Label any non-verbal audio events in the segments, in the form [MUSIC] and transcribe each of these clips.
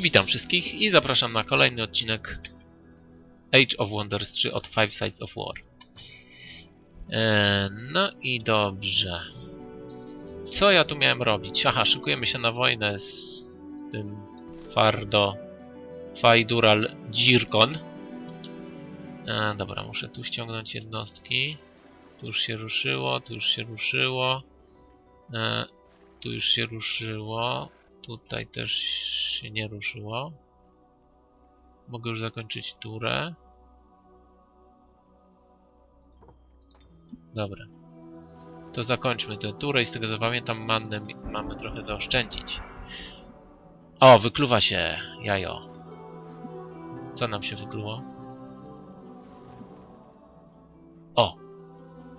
Witam wszystkich i zapraszam na kolejny odcinek Age of Wonders 3 od Five Sides of War. Eee, no i dobrze. Co ja tu miałem robić? Aha, szykujemy się na wojnę z tym Fardo Fajdural Dzirkon. Eee, dobra, muszę tu ściągnąć jednostki. Tu już się ruszyło, tu już się ruszyło. Eee, tu już się ruszyło. Tutaj też się nie ruszyło. Mogę już zakończyć turę. Dobra. To zakończmy tę turę i z tego co pamiętam mannę mamy trochę zaoszczędzić. O, wykluwa się jajo. Co nam się wykluło? O!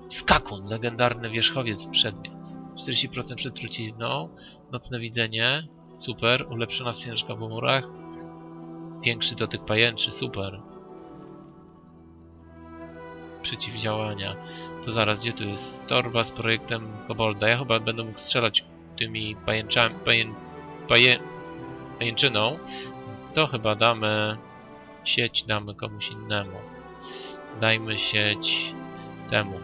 Skakun, legendarny wierzchowiec przedmiot. 40% przed trucizną, nocne widzenie, super, ulepszona spiężka w murach, większy dotyk pajęczy, super. Przeciwdziałania. To zaraz, gdzie tu jest? Torba z projektem Kobolda. Ja chyba będę mógł strzelać tymi pajęczami, paję, paję, pajęczyną, więc to chyba damy, sieć damy komuś innemu. Dajmy sieć temu.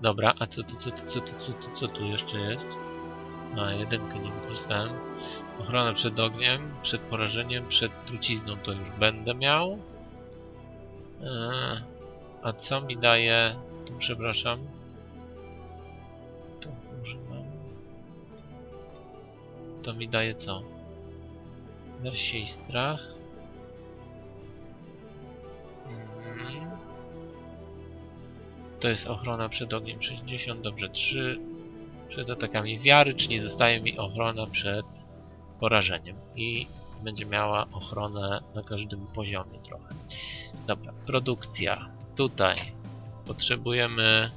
Dobra, a co, tu- co, tu- co, tu- co, tu- co tu jeszcze jest? A, jedynkę nie wykorzystałem. Ochrona przed ogniem, przed porażeniem, przed trucizną to już będę miał. Eee, a co mi daje... Tu przepraszam. Tu używam. To mi daje co? Wersję i strach. Mhm. To jest ochrona przed ogniem 60, dobrze, 3 przed atakami wiary, czyli zostaje mi ochrona przed porażeniem i będzie miała ochronę na każdym poziomie trochę. Dobra, produkcja. Tutaj potrzebujemy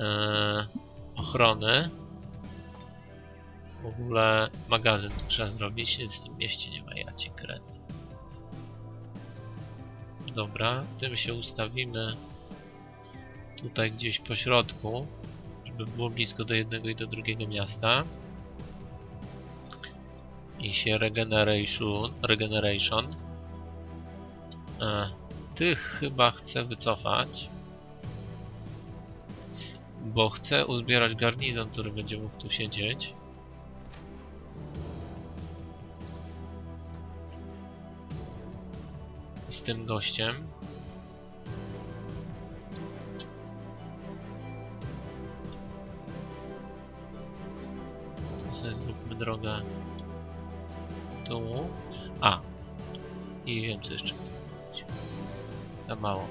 e, ochrony. W ogóle magazyn trzeba zrobić, w tym mieście nie ma, ja cię kręcę. Dobra, tym się ustawimy tutaj gdzieś po środku, żeby było blisko do jednego i do drugiego miasta. I się regeneration, regeneration. E, tych chyba chcę wycofać. Bo chcę uzbierać garnizon, który będzie mógł tu siedzieć. Z tym gościem. Tu. A. I wiem co jeszcze chcę zrobić. Za mało.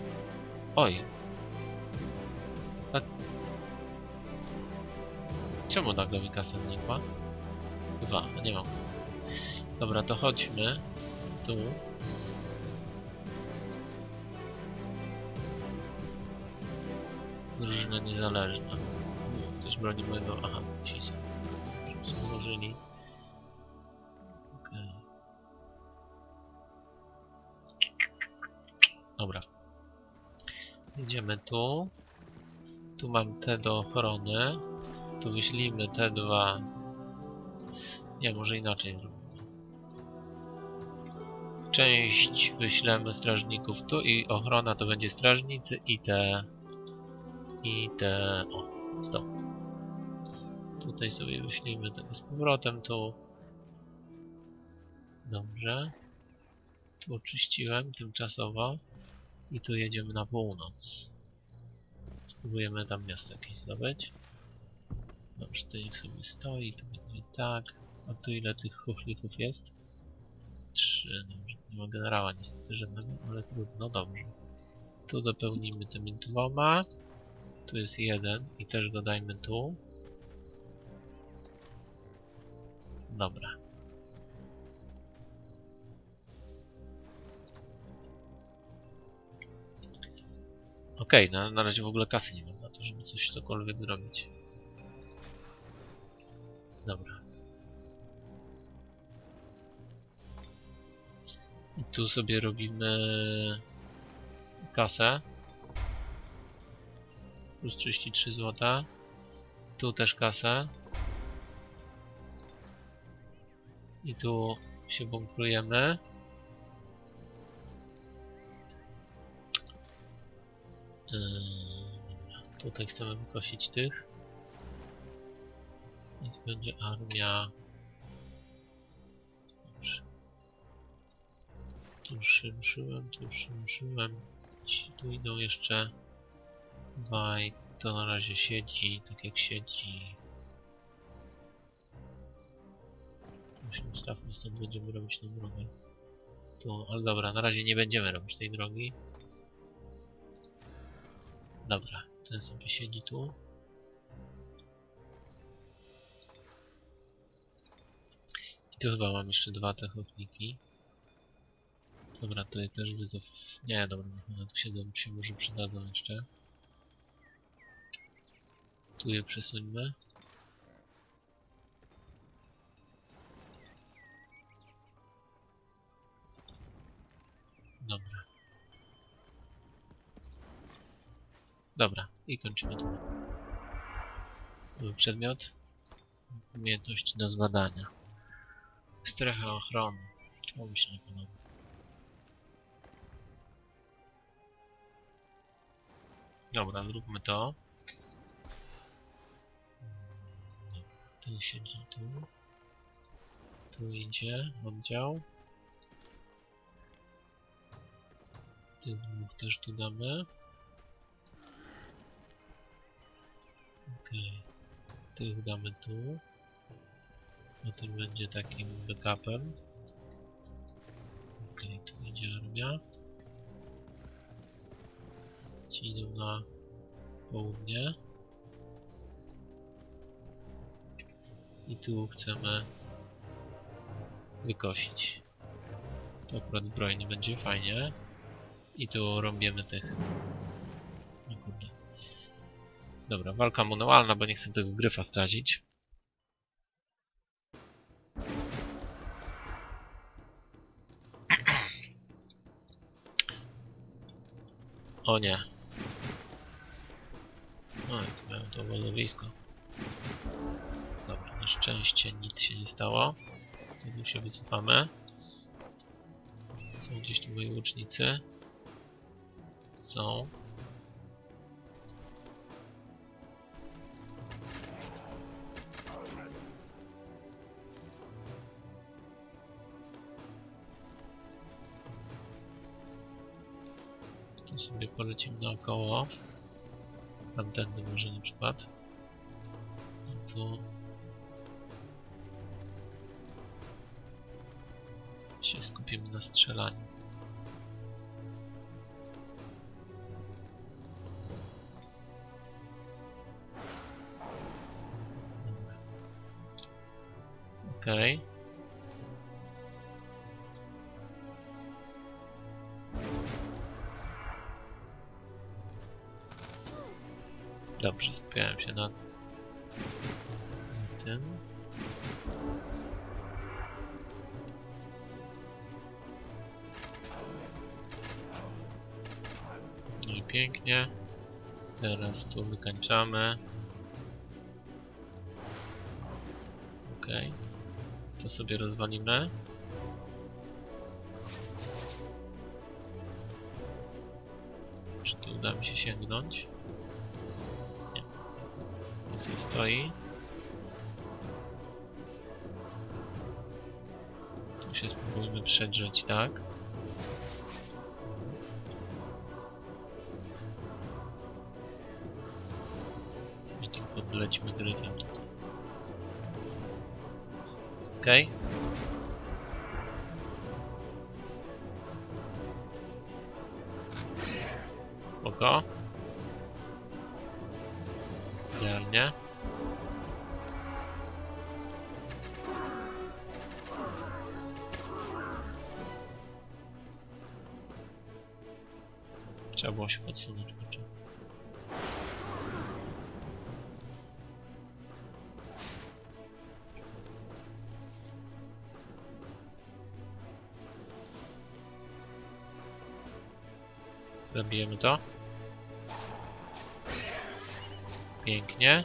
Oj. A... Czemu nagle mi kasa znikła? Dwa, a nie mam kasy. Dobra, to chodźmy. Tu. Drużyna niezależna. Ktoś broni mojego... Aha, to ci są. Złożyli. Dobra. Idziemy tu. Tu mam te do ochrony. Tu wyślijmy te dwa. Nie, może inaczej. Część wyślemy strażników tu i ochrona to będzie strażnicy i te... I te... O, to. Tutaj sobie wyślijmy tego z powrotem tu. Dobrze. Tu oczyściłem tymczasowo. I tu jedziemy na północ. Spróbujemy tam miasto jakieś zdobyć. Dobrze, to niech sobie stoi, tu będzie tak. A tu ile tych chuchlików jest? Trzy, dobrze. Nie ma generała niestety żadnego, ale trudno, dobrze. Tu dopełnimy tymi dwoma. Tu jest jeden i też dodajmy tu. Dobra. Okej, na, na razie w ogóle kasy nie mam na to, żeby coś cokolwiek zrobić. Dobra. I tu sobie robimy kasę. Plus 33 zł. Tu też kasę. I tu się bunkrujemy. Tutaj chcemy wykosić tych. I tu będzie armia. Tu ruszyłem, tu. Ci tu idą jeszcze. Baj, to na razie siedzi, tak jak siedzi. Się ustawmy, stąd będziemy robić tą drogę. Tu, ale dobra, na razie nie będziemy robić tej drogi. Dobra, ten sobie siedzi tu. I tu chyba mam jeszcze dwa techniki. Dobra, tutaj też wycof... Nie, dobra, one tu siedzą, się może przydadzą jeszcze. Tu je przesuńmy. Dobra. Dobra, i kończymy to. Nowy Przedmiot. Umiejętności do zbadania. Strecha ochrony. To mi się nie podoba. Dobra, zróbmy to. Ten siedzi tu. Tu idzie oddział. Tych dwóch też tu damy. Okej. Tych damy tu. A ten będzie takim backupem. Okej, tu idzie armia. Ci idą na południe. I tu chcemy wykosić. To akurat zbrojnie będzie fajnie. I tu robiemy tych. No. Dobra, walka manualna, bo nie chcę tego gryfa stracić. O nie. Oj, miałem to obozowisko. Dobra, na szczęście nic się nie stało. Tu się wycofamy. Są gdzieś tu moi łucznicy. Są. Sobie polecimy naokoło. Tamtędy może na przykład. I tu się skupimy na strzelaniu. Okej. Dobrze, tu wykańczamy. Okej. To sobie rozwalimy. Czy tu uda mi się sięgnąć? Nie. Nic nie stoi. Tu się spróbujmy przedrzeć, tak? Tu podlecimy gryfem tutaj. Okej. Spoko. Idealnie. Trzeba było się podsunąć. Zabijemy to. Pięknie.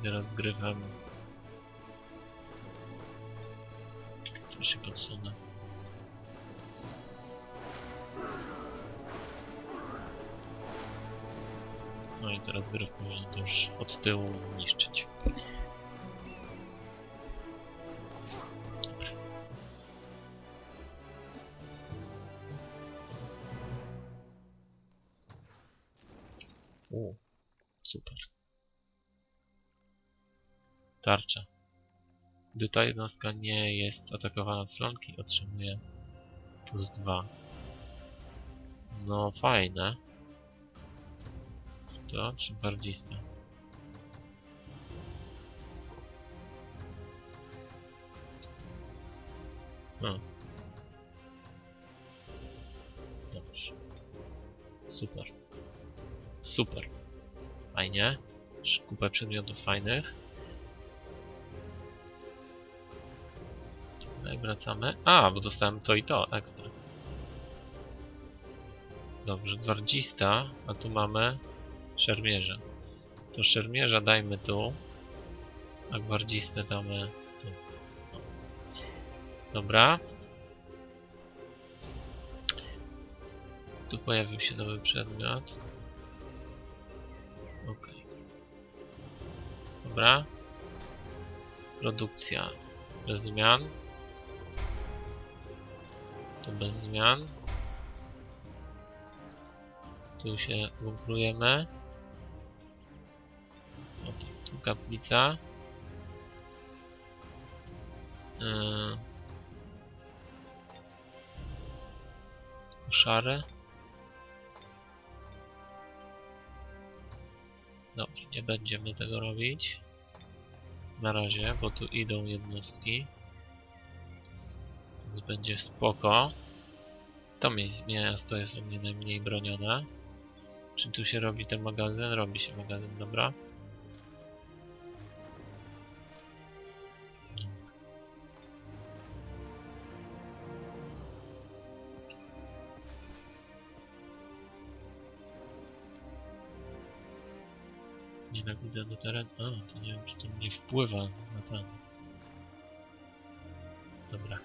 I Teraz grywam. To się podsunę. No i teraz wyrok powinien to już od tyłu zniszczyć. U, super. Tarcza. Gdy ta jednostka nie jest atakowana z flanki, otrzymuje plus 2. No fajne. To czy bardzista? No. Dobrze. Super. Super. Fajnie. Już Kupę przedmiotów fajnych. I wracamy. A, bo dostałem to i to, ekstra. Dobrze, gwardzista, a tu mamy szermierza. To szermierza dajmy tu, a gwardzistę damy tu. Dobra. Tu pojawił się nowy przedmiot. Dobra. Produkcja bez zmian. To bez zmian. Tu się bunkrujemy. O, tu- tu kaplica. Yy. Koszary. Nie będziemy tego robić. Na razie, bo tu idą jednostki. Więc będzie spoko. To miasto jest u mnie najmniej bronione. Czy tu się robi ten magazyn? Robi się magazyn, dobra. Nienawidzę do terenu. A, to nie wiem, czy to nie wpływa na ten. Dobra.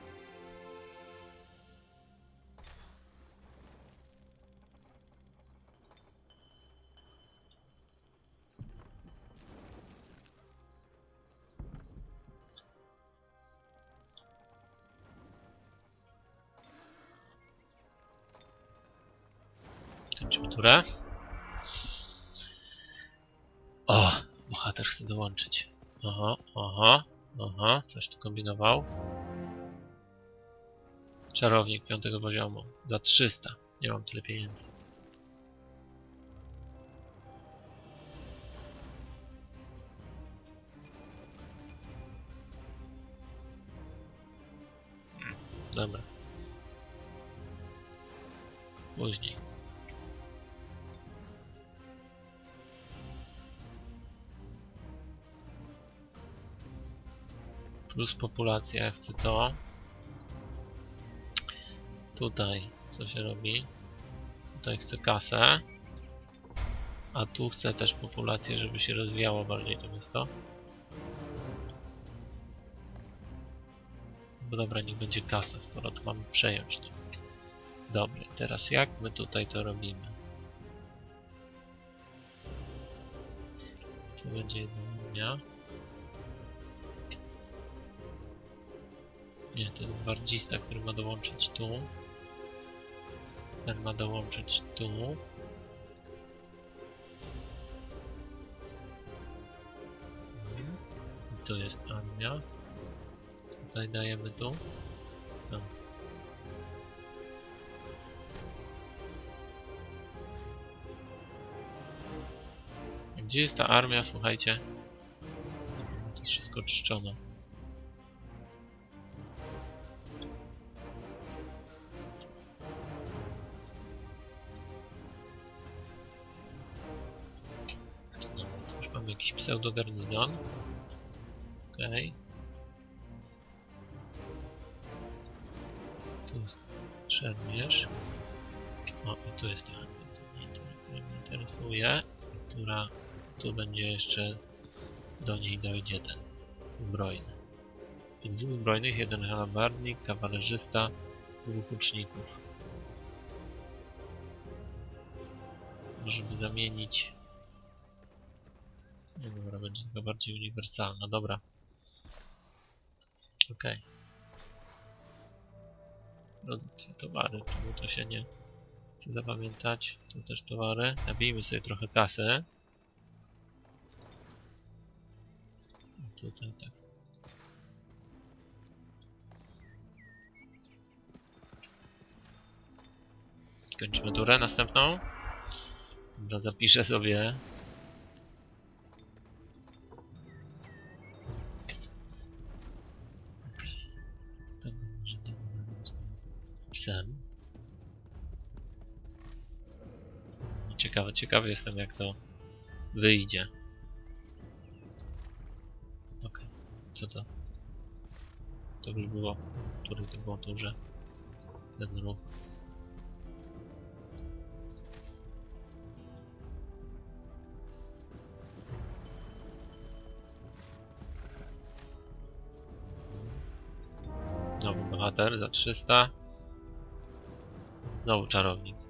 Kończymy turę. O, dołączyć. Aha, aha, aha, coś tu kombinował. Czarownik piątego poziomu. Za 300. Nie mam tyle pieniędzy. Hmm, Dobra. Później. Plus populacja, ja chcę to. Tutaj co się robi? Tutaj chcę kasę. A tu chcę też populację, żeby się rozwijało bardziej to miasto. Bo dobra, niech będzie kasa, skoro tu mamy przejąć. Dobra, teraz jak my tutaj to robimy? To będzie jedna linia. Nie, to jest gwardzista, który ma dołączyć tu. Ten ma dołączyć tu. I to jest armia. Tutaj dajemy tu. No. Gdzie jest ta armia, słuchajcie? Wszystko czyszczone. Pseudogarnizon. Okej. Tu jest szermierz. O, i tu jest ta inter- która mnie interesuje. Która tu będzie jeszcze do niej dojdzie ten zbrojny. Dwóch zbrojnych, jeden halabardnik, kawalerzysta, dwóch łuczników. Może by zamienić... Nie dobra, będzie taka bardziej uniwersalna, dobra. Okej. Produkcja, towary, czemu to się nie chce zapamiętać? Tu też towary. Nabijmy sobie trochę kasy. Tutaj tak. Kończymy turę następną. Dobra, zapiszę sobie. Ciekawe, ciekawy jestem jak to wyjdzie. Okej, co to? To już było, który to było duże. Ten ruch. Nowy bohater za 300. Znowu czarownik.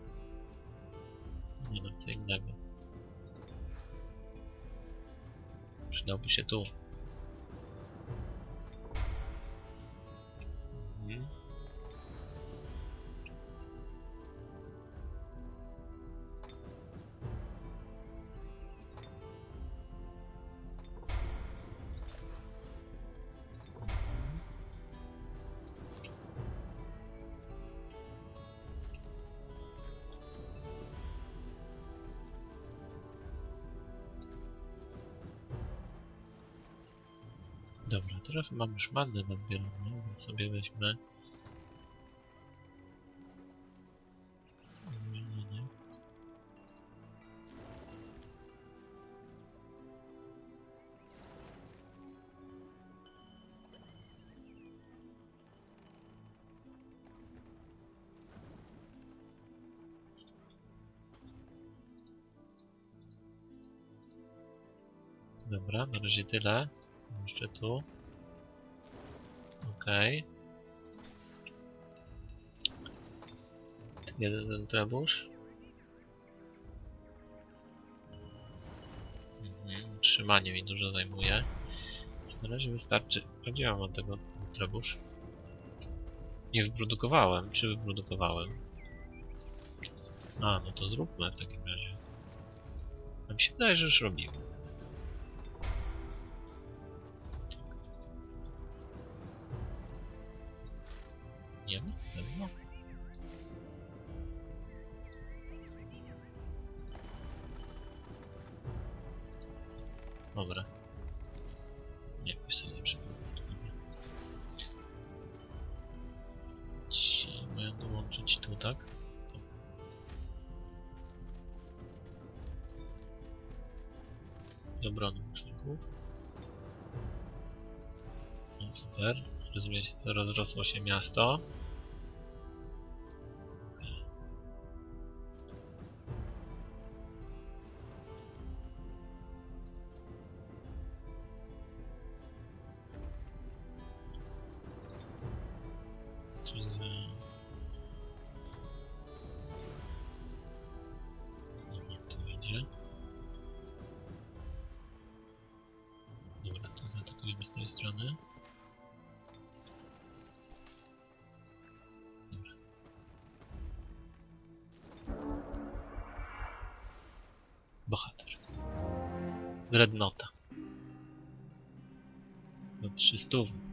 Co innego. Przydałby się tu. Dobra, trochę mam już manny nadbieroną, więc sobie weźmy. Dobra, na razie tyle. Jeszcze tu. Okej. Jeden ten trebusz. Mhm, Trzymanie mi dużo zajmuje. Więc na razie wystarczy. Ja mam tego trebusz? Nie wyprodukowałem. Czy wyprodukowałem? A, no to zróbmy w takim razie. A mi się wydaje, że już robiłem. Do obrony łuczników. No super. Rozumiem, rozrosło się miasto. Do 300.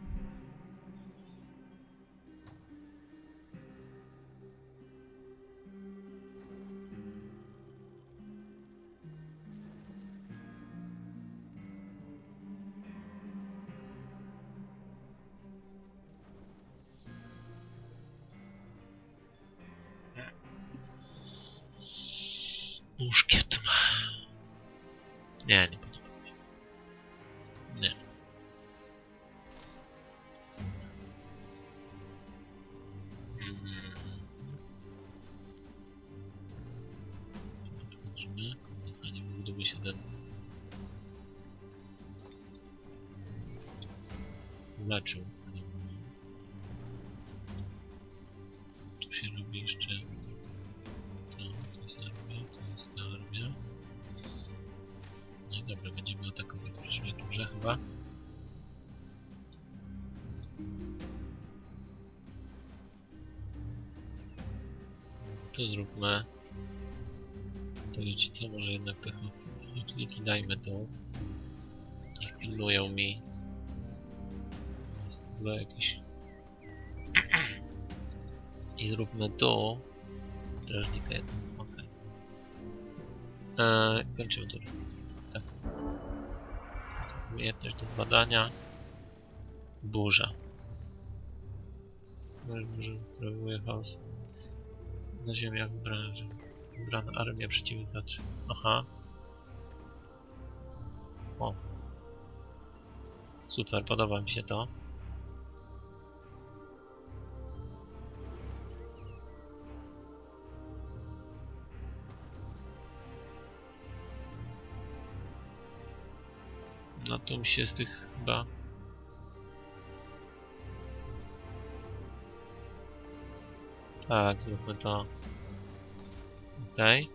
leczył, a no nie bronił. Tu się robi jeszcze... Tam, to jest armia, to jest ta armia. No dobra, będziemy atakować w przyszłej turze chyba. To zróbmy... To wiecie co, może jednak te... Dajmy to. Niech pilnują mi Ogóle jakiś... I zróbmy tu. Strażnika jeden, okej. Eee, kończymy tu. Tak. Umiejętność do badania. Burza. Może, sprawuje chaos. Na ziemiach wybrana, wybrana armia przeciwnika. czy- Aha. O. Super, podoba mi się to. To mi się z tych chyba... Tak, zróbmy to. Okej.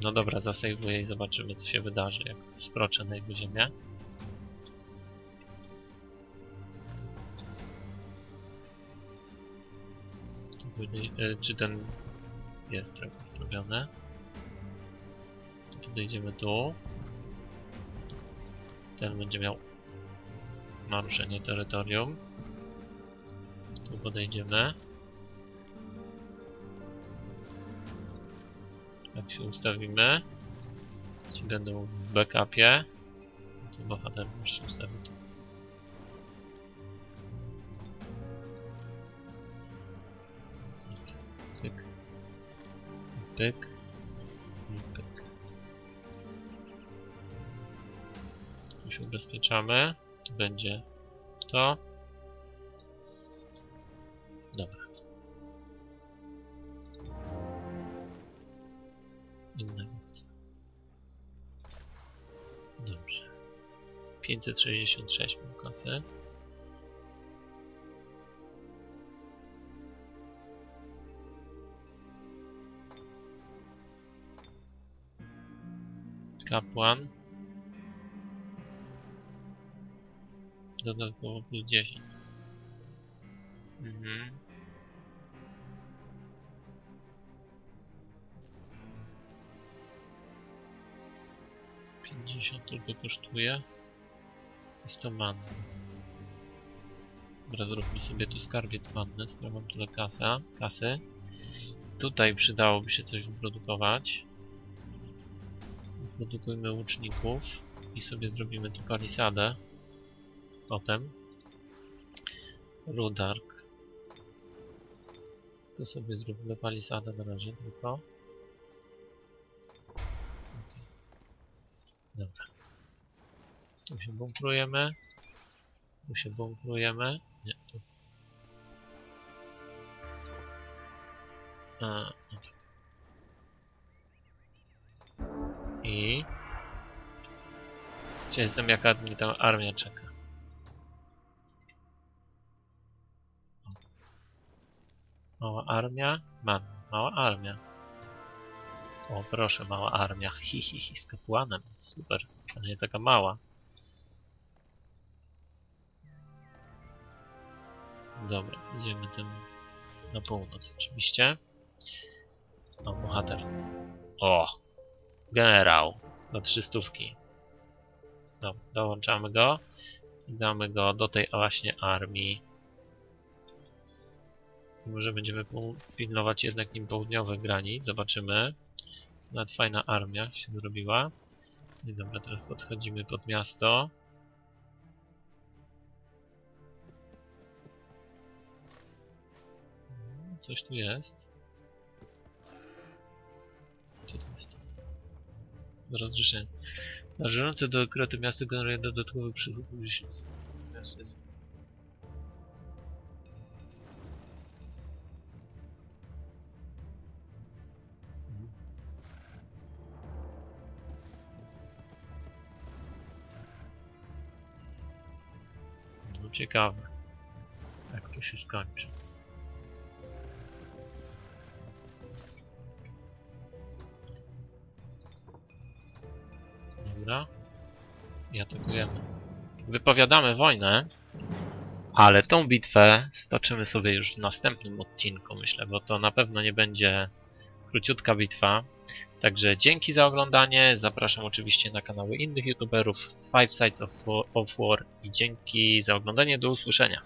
No dobra, zasejwuję i zobaczymy co się wydarzy, jak skroczę na jego ziemię. E, Czy ten jest trochę zrobione? Podejdziemy tu. Ten będzie miał naruszenie terytorium. Tu podejdziemy. Jak się ustawimy. Ci będą w backupie. To bohater jeszcze ustawi tu. Pyk. Pyk. Ubezpieczamy. Tu będzie to. Dobra. Inne miejsce. Dobrze. 566 mam kasę. Kapłan. Dodatkowo plus 10. Mhm. Pięćdziesiąt tylko kosztuje. Jest to manna. Dobra, zróbmy sobie tu skarbiec manny, skoro mam tyle kasa, kasy. Tutaj przydałoby się coś wyprodukować. Wyprodukujmy łuczników i sobie zrobimy tu palisadę. Potem. Rudark. Tu sobie zróbmy palisadę na razie tylko. Okej. Dobra. Tu się bunkrujemy. Tu się bunkrujemy. Nie, tu. A, no tak. I... Gdzie jestem, jaka mnie tam armia czeka. Mała armia? Mam. Mała armia. O, proszę, mała armia. [LAUGHS] Hi, hi, hi, z kapłanem. Super. A nie taka mała. Dobra, idziemy tym na północ oczywiście. O, bohater. O! Generał. Do trzystówki. Dobra, dołączamy go. I damy go do tej właśnie armii. Może będziemy pilnować jednak nim południowych granic. Zobaczymy. Nawet fajna armia się zrobiła. I dobra, teraz podchodzimy pod miasto. Mm, Coś tu jest. Co to jest? Rozrzeszenie. Należące do kroty miasto generuje dodatkowy przychód. Miasto jest No ciekawe. Jak to się skończy. Dobra. I atakujemy. Wypowiadamy wojnę, ale tą bitwę stoczymy sobie już w następnym odcinku, myślę, bo to na pewno nie będzie króciutka bitwa. Także dzięki za oglądanie. Zapraszam oczywiście na kanały innych youtuberów z Five Sides of War- i dzięki za oglądanie. Do usłyszenia.